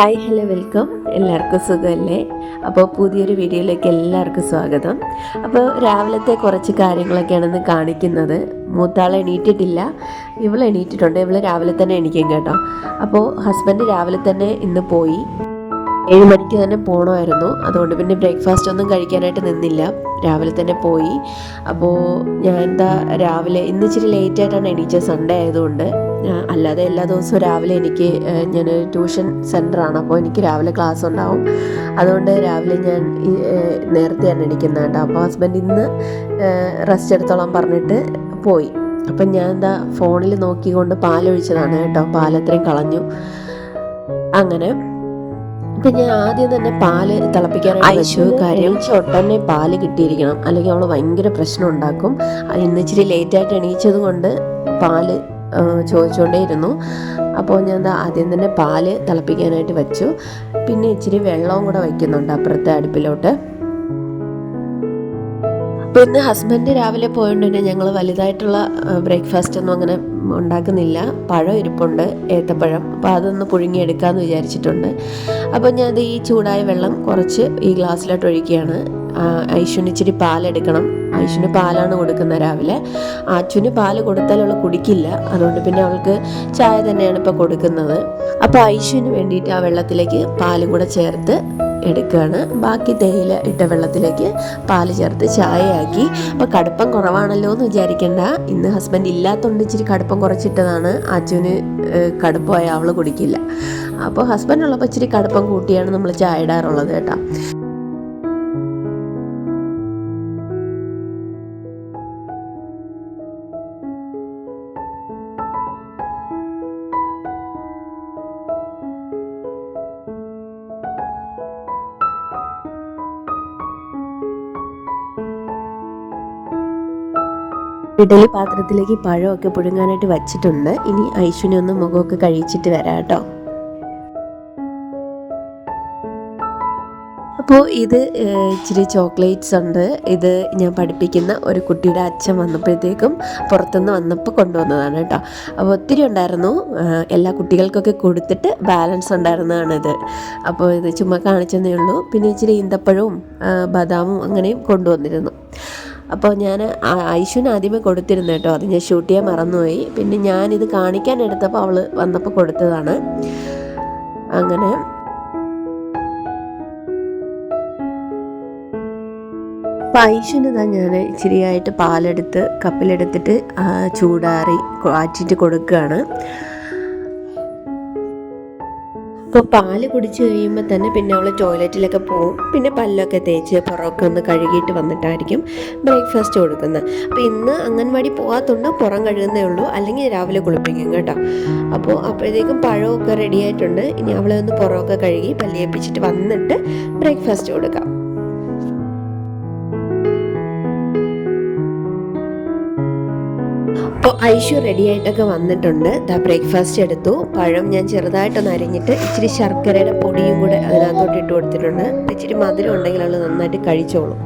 Hi hello welcome. എല്ലാവർക്കും സുഖമല്ലേ? അപ്പോൾ പുതിയൊരു വീഡിയോയിലേക്ക് എല്ലാവർക്കും സ്വാഗതം. അപ്പോൾ രാവിലത്തെ കുറച്ച് കാര്യങ്ങളൊക്കെയാണെന്ന് കാണിക്കുന്നത്. മൂത്താൾ എണീറ്റിട്ടില്ല. ഇവൾ എണീറ്റിട്ടുണ്ട്. ഇവൾ രാവിലെ തന്നെ എണീക്കും കേട്ടോ. അപ്പോൾ ഹസ്ബൻഡ് രാവിലെ തന്നെ ഇന്ന് പോയി. ഏഴ് മണിക്ക് തന്നെ പോകണമായിരുന്നു അതുകൊണ്ട് പിന്നെ ബ്രേക്ക്ഫാസ്റ്റ് ഒന്നും കഴിക്കാനായിട്ട് നിന്നില്ല. രാവിലെ തന്നെ പോയി. അപ്പോൾ ഞാൻ എന്താ രാവിലെ ഇന്ന് ഇച്ചിരി ലേറ്റ് ആയിട്ടാണ് എണീച്ചത്. സൺഡേ ആയതുകൊണ്ട്. അല്ലാതെ എല്ലാ ദിവസവും രാവിലെ എനിക്ക് ഞാൻ ട്യൂഷൻ സെന്ററാണ് അപ്പോൾ എനിക്ക് രാവിലെ ക്ലാസ് ഉണ്ടാവും. അതുകൊണ്ട് രാവിലെ ഞാൻ നേരത്തെയാണ് എണീക്കുന്നത് കേട്ടോ. അപ്പോൾ ഹസ്ബൻഡ് ഇന്ന് റെസ്റ്റ് എടുത്തോളാം പറഞ്ഞിട്ട് പോയി. അപ്പം ഞാൻ എന്താ ഫോണിൽ നോക്കിക്കൊണ്ട് പാലൊഴിച്ചതാണ് കേട്ടോ. പാലത്രയും കളഞ്ഞു. അങ്ങനെ ഇപ്പം ഞാൻ ആദ്യം തന്നെ പാൽ തിളപ്പിക്കാൻ വെച്ചു. കാര്യം? ഒട്ടന്നെ പാൽ കിട്ടിയിരിക്കണം. അല്ലെങ്കിൽ അവൾ ഭയങ്കര പ്രശ്നം ഉണ്ടാക്കും. ഇന്ന് ഇച്ചിരി ലേറ്റായിട്ട് എണീച്ചത് കൊണ്ട് പാൽ ചോദിച്ചുകൊണ്ടേയിരുന്നു അപ്പോൾ ഞാൻ എന്താ ആദ്യം തന്നെ പാൽ തിളപ്പിക്കാനായിട്ട് വെച്ചു. പിന്നെ ഇച്ചിരി വെള്ളവും കൂടെ വയ്ക്കുന്നുണ്ട് അപ്പുറത്തെ അടുപ്പിലോട്ട്. അപ്പോൾ ഇന്ന് ഹസ്ബൻഡ് രാവിലെ പോയതുകൊണ്ട് തന്നെ ഞങ്ങൾ വലുതായിട്ടുള്ള ബ്രേക്ക്ഫാസ്റ്റ് ഒന്നും അങ്ങനെ ഉണ്ടാക്കുന്നില്ല. പഴം ഇരിപ്പുണ്ട് ഏത്തപ്പഴം. അപ്പോൾ അതൊന്ന് പുഴുങ്ങിയെടുക്കാമെന്ന് വിചാരിച്ചിട്ടുണ്ട്. അപ്പോൾ ഞാൻ ഈ ചൂടായ വെള്ളം കുറച്ച് ഈ ഗ്ലാസ്സിലോട്ട് ഒഴിക്കുകയാണ്. ഐശുവിന് ഇച്ചിരി പാലെടുക്കണം. ഐശുവിന് പാലാണ് കൊടുക്കുന്നത് രാവിലെ. അച്ഛന് പാൽ കൊടുത്താൽ അവൾ കുടിക്കില്ല. അതുകൊണ്ട് പിന്നെ അവൾക്ക് ചായ തന്നെയാണ് ഇപ്പോൾ കൊടുക്കുന്നത്. അപ്പോൾ ഐശുവിന് വേണ്ടിയിട്ട് ആ വെള്ളത്തിലേക്ക് പാലും കൂടെ ചേർത്ത് എടുക്കുകയാണ് ബാക്കി തേയില ഇട്ട വെള്ളത്തിലേക്ക് പാൽ ചേർത്ത് ചായയാക്കി. അപ്പോൾ കടുപ്പം കുറവാണല്ലോ എന്ന് വിചാരിക്കേണ്ട. ഇന്ന് ഹസ്ബൻഡ് ഇല്ലാത്തതുകൊണ്ട് ഇച്ചിരി കടുപ്പം കുറച്ചിട്ടതാണ്. അച്ഛന് കടുപ്പമായ അവൾ കുടിക്കില്ല. അപ്പോൾ ഹസ്ബൻഡ് ഉള്ളപ്പോൾ ഇച്ചിരി കടുപ്പം കൂട്ടിയാണ് നമ്മൾ ചായ ഇടാറുള്ളത് കേട്ടോ. ഇഡലി പാത്രത്തിലേക്ക് പഴമൊക്കെ പുഴുങ്ങാനായിട്ട് വച്ചിട്ടുണ്ട്. ഇനി ഐശ്വനെ ഒന്ന് മുഖമൊക്കെ കഴിച്ചിട്ട് വരാം കേട്ടോ. അപ്പോൾ ഇത് ഇച്ചിരി ചോക്ലേറ്റ്സ് ഉണ്ട്. ഇത് ഞാൻ പഠിപ്പിക്കുന്ന ഒരു കുട്ടിയുടെ അച്ഛൻ വന്നപ്പോഴത്തേക്കും പുറത്തുനിന്ന് വന്നപ്പോൾ കൊണ്ടുവന്നതാണ് കേട്ടോ. അപ്പോൾ ഒത്തിരി ഉണ്ടായിരുന്നു. എല്ലാ കുട്ടികൾക്കൊക്കെ കൊടുത്തിട്ട് ബാലൻസ് ഉണ്ടായിരുന്നതാണിത് അപ്പോൾ ഇത് ചുമ്മാ കാണിച്ചതേ ഉള്ളൂ. പിന്നെ ഇച്ചിരി ഈന്തപ്പഴവും ബദാമും അങ്ങനെയും കൊണ്ടുവന്നിരുന്നു. അപ്പോൾ ഞാൻ ഐശുവിന് ആദ്യമേ കൊടുത്തിരുന്നു കേട്ടോ. അത് ഞാൻ ഷൂട്ട് ചെയ്യാൻ മറന്നുപോയി. പിന്നെ ഞാനിത് കാണിക്കാൻ എടുത്തപ്പോൾ അവൾ വന്നപ്പോൾ കൊടുത്തതാണ്. അങ്ങനെ. ഐശുവിന് ഇതാ ഞാൻ ഇച്ചിരിയായിട്ട് പാലെടുത്ത് കപ്പിലെടുത്തിട്ട് ചൂടാറി ആറ്റിട്ട് കൊടുക്കുകയാണ്. അപ്പോൾ പാൽ കുടിച്ച് കഴിയുമ്പോൾ തന്നെ പിന്നെ അവൾ ടോയ്ലറ്റിലൊക്കെ പോകും പിന്നെ പല്ലൊക്കെ തേച്ച് പുറമൊക്കെ ഒന്ന് കഴുകിയിട്ട് വന്നിട്ടായിരിക്കും ബ്രേക്ക്ഫാസ്റ്റ് കൊടുക്കുന്നത്. അപ്പോൾ ഇന്ന് അംഗൻവാടി പോകാത്തതുകൊണ്ട് പുറം കഴുകുന്നേ ഉള്ളൂ. അല്ലെങ്കിൽ രാവിലെ കുളിപ്പിക്കും കേട്ടോ. അപ്പോൾ അപ്പോഴത്തേക്കും പഴമൊക്കെ റെഡിയായിട്ടുണ്ട് ഇനി അവളെ ഒന്ന് പുറമൊക്കെ കഴുകി പല്ലിയേപ്പിച്ചിട്ട് വന്നിട്ട് ബ്രേക്ക്ഫാസ്റ്റ് കൊടുക്കാം. അപ്പോൾ ഐഷു റെഡി ആയിട്ടൊക്കെ വന്നിട്ടുണ്ട്. ദാ ബ്രേക്ക്ഫാസ്റ്റ് എടുത്തു. പഴം ഞാൻ ചെറുതായിട്ട് അരിഞ്ഞിട്ട് ഇച്ചിരി ശർക്കരയുടെ പൊടിയും കൂടെ അതിനകത്തോട്ട് ഇട്ട് കൊടുത്തിട്ടുണ്ട്. ഇച്ചിരി മധുരം ഉണ്ടെങ്കിൽ അവൾ നന്നായിട്ട് കഴിച്ചോളും.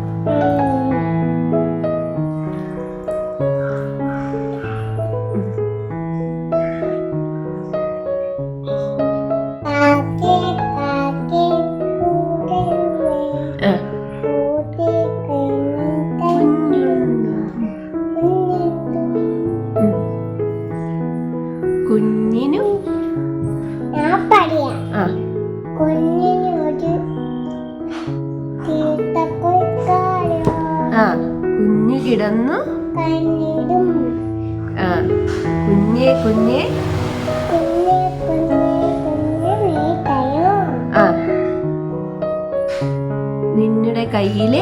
കുഞ്ഞിനു? ആ. ആ കുഞ്ഞു കിടന്നു. ആ കുഞ്ഞെ കുഞ്ഞെ. ആ. നിന്നുടെ കയ്യിൽ?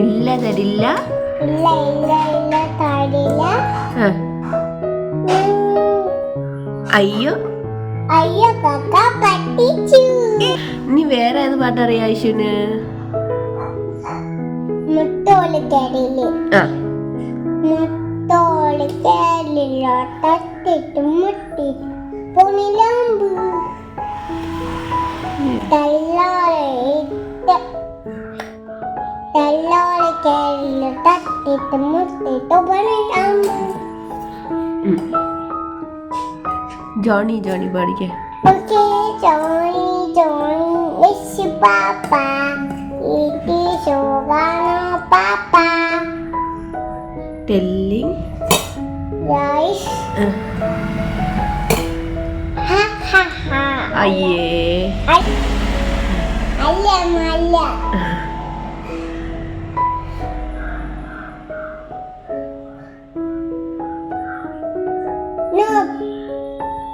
ഇല്ല തരില്ല. ഇല്ല ഇല്ല ഇല്ല തരില്ല. ആ, അയ്യോ. അയ്യോ കക്ക പറ്റിച്ചു നീ വേറെ ഏത് പാട്ടറിയാം ഐശുന് മുട്ടോളി തടിൽ ആ. മുട്ടോളി തട്ടിട്ട് മുട്ടി പൊണിലാമ്പ് തള്ളോളിട്ട് തള്ളോളി കേളിൽ തട്ടിട്ട് മുട്ടിട്ട് പൊണിലാമ്പ് Johnny Johnny baliknya oke Johnny Johnny miss you papa. Ini Sugano papa. Telling. Guys. Hahaha. ha ha ha. Aye. Ayam ayam no.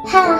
Hello.